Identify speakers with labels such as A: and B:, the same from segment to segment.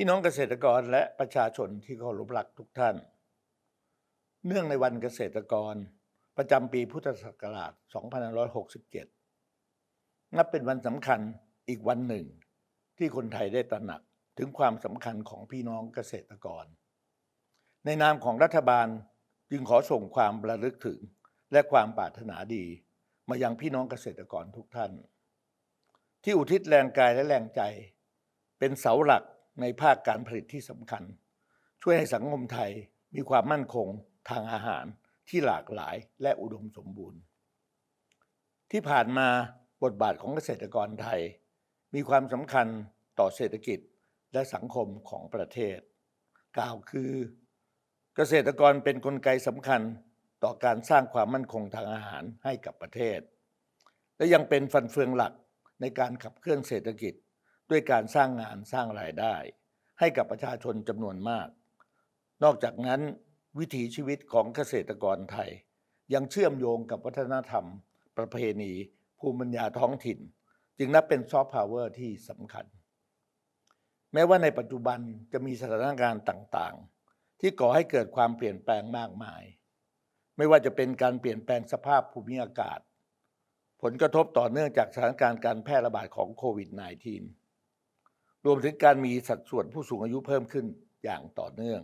A: พี่น้องเกษตรกรและประชาชนที่เคารพรักทุกท่าน เนื่องในวันเกษตรกร ประจำปีพุทธศักราช 2567 นับเป็นวันสำคัญอีกวันหนึ่ง ที่คนไทยได้ตระหนักถึงความสำคัญของพี่น้องเกษตรกร ในนามของรัฐบาลจึงขอส่งความระลึกถึงและความปรารถนาดีมายังพี่น้องเกษตรกรทุกท่าน ที่อุทิศแรงกายและแรงใจ เป็นเสาหลัก ในภาคการผลิตที่สำคัญ ช่วยให้สังคมไทยมีความมั่นคงทางอาหารที่หลากหลายและอุดมสมบูรณ์ ที่ผ่านมาบทบาทของเกษตรกรไทย มีความสำคัญต่อเศรษฐกิจและสังคมของประเทศ กล่าวคือ เกษตรกรเป็นนกลไกสำคัญต่อการสร้างความมั่นคงทางอาหารให้กับประเทศ และยังเป็นฟันเฟืองหลักในการขับเคลื่อนเศรษฐกิจ ด้วยการสร้างงานสร้างรายได้ ให้กับประชาชนจำนวนมาก นอกจากนั้นวิถีชีวิตของเกษตรกรไทย ยังเชื่อมโยงกับวัฒนธรรม ประเพณี ภูมิปัญญาท้องถิ่น จึงนับเป็นซอฟต์พาวเวอร์ที่สำคัญ แม้ว่าในปัจจุบันจะมีสถานการณ์ต่างๆ ที่ก่อให้เกิดความเปลี่ยนแปลงมากมาย ไม่ว่าจะเป็นการเปลี่ยนแปลงสภาพภูมิอากาศ ผลกระทบต่อเนื่องจากสถานการณ์การแพร่ระบาดของโควิด -19 รวมถึงการมีสัดส่วนผู้สูงอายุเพิ่มขึ้นอย่างต่อเนื่อง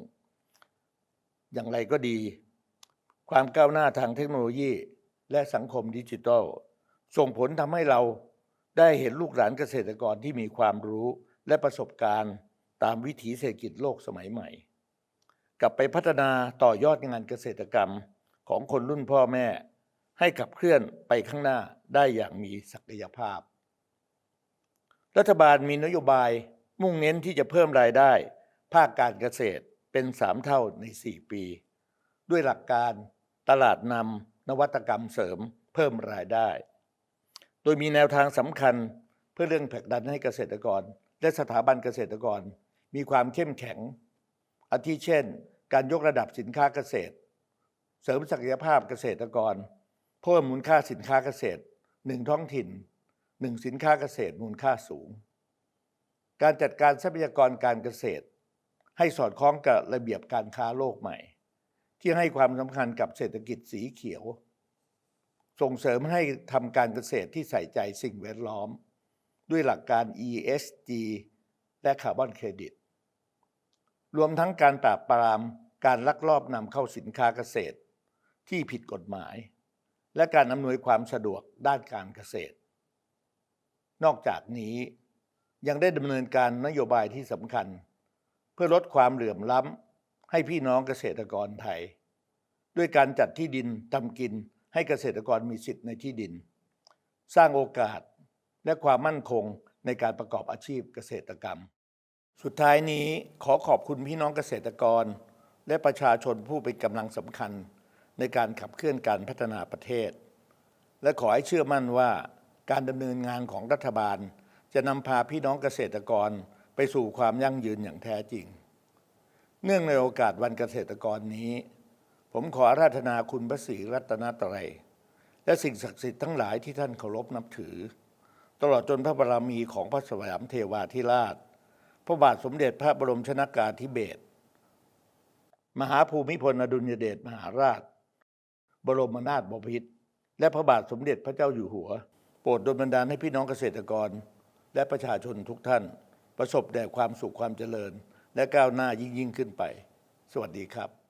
A: อย่างไรก็ดี ความก้าวหน้าทางเทคโนโลยีและสังคมดิจิทัล ส่งผลทำให้เราได้เห็นลูกหลานเกษตรกรที่มีความรู้และประสบการณ์ตามวิถีเศรษฐกิจโลกสมัยใหม่ กลับไปพัฒนาต่อยอดงานเกษตรกรรมของคนรุ่นพ่อแม่ ให้ขับเคลื่อนไปข้างหน้าได้อย่างมีศักยภาพ รัฐบาลมีนโยบาย มุ่งเน้นที่จะเพิ่มรายได้ ภาคการเกษตรเป็นสามเท่าใน 4 ปี ด้วยหลักการตลาดนำนวัตกรรมเสริมเพิ่มรายได้ โดยมีแนวทางสำคัญเพื่อเรื่องผลักดันให้เกษตรกร และสถาบันเกษตรกร มีความเข้มแข็ง อาทิเช่น การยกระดับสินค้าเกษตร เสริมศักยภาพเกษตรกรเพิ่มมูลค่าสินค้าเกษตรหนึ่งท้องถิ่นหนึ่งสินค้าเกษตรมูลค่าสูง การจัดการทรัพยากรการเกษตร ให้สอดคล้องกับระเบียบการค้าโลกใหม่ ที่ให้ความสำคัญกับเศรษฐกิจสีเขียว ส่งเสริมให้ทำการเกษตรที่ใส่ใจสิ่งแวดล้อม ด้วยหลักการ ESG และคาร์บอนเครดิต รวมทั้งการปราบปรามการลักลอบนำเข้าสินค้าเกษตร ที่ผิดกฎหมาย และการอำนวยความสะดวกด้านการเกษตร นอกจากนี้ ยังได้ดำเนินการนโยบายที่สำคัญ เพื่อลดความเหลื่อมล้ำให้พี่น้องเกษตรกรไทย ด้วยการจัดที่ดินทำกินให้เกษตรกรมีสิทธิ์ในที่ดิน สร้างโอกาสและความมั่นคงในการประกอบอาชีพเกษตรกรรม สุดท้ายนี้ขอขอบคุณพี่น้องเกษตรกร และประชาชนผู้เป็นกำลังสำคัญ ในการขับเคลื่อนการพัฒนาประเทศ และขอให้เชื่อมั่นว่าการดำเนินงานของรัฐบาล จะนำพาพี่น้องเกษตรกรไปสู่ความยั่งยืนอย่างแท้จริง เนื่องในโอกาสวันเกษตรกรนี้ ผมขออาราธนาคุณพระศรีรัตนตรัยและสิ่งศักดิ์สิทธิ์ทั้งหลายที่ท่านเคารพนับถือ ตลอดจนพระบารมีของพระสวามเทวาธิราช พระบาทสมเด็จพระบรมชนากาธิเบศรมหาภูมิพลอดุลยเดชมหาราช บรมนาถบพิตรและพระบาทสมเด็จพระเจ้าอยู่หัว โปรดดลบันดาลให้พี่น้องเกษตรกร และประชาชนทุกท่าน ประสบแด่ความสุขความเจริญ และก้าวหน้ายิ่งยิ่งขึ้นไป สวัสดีครับ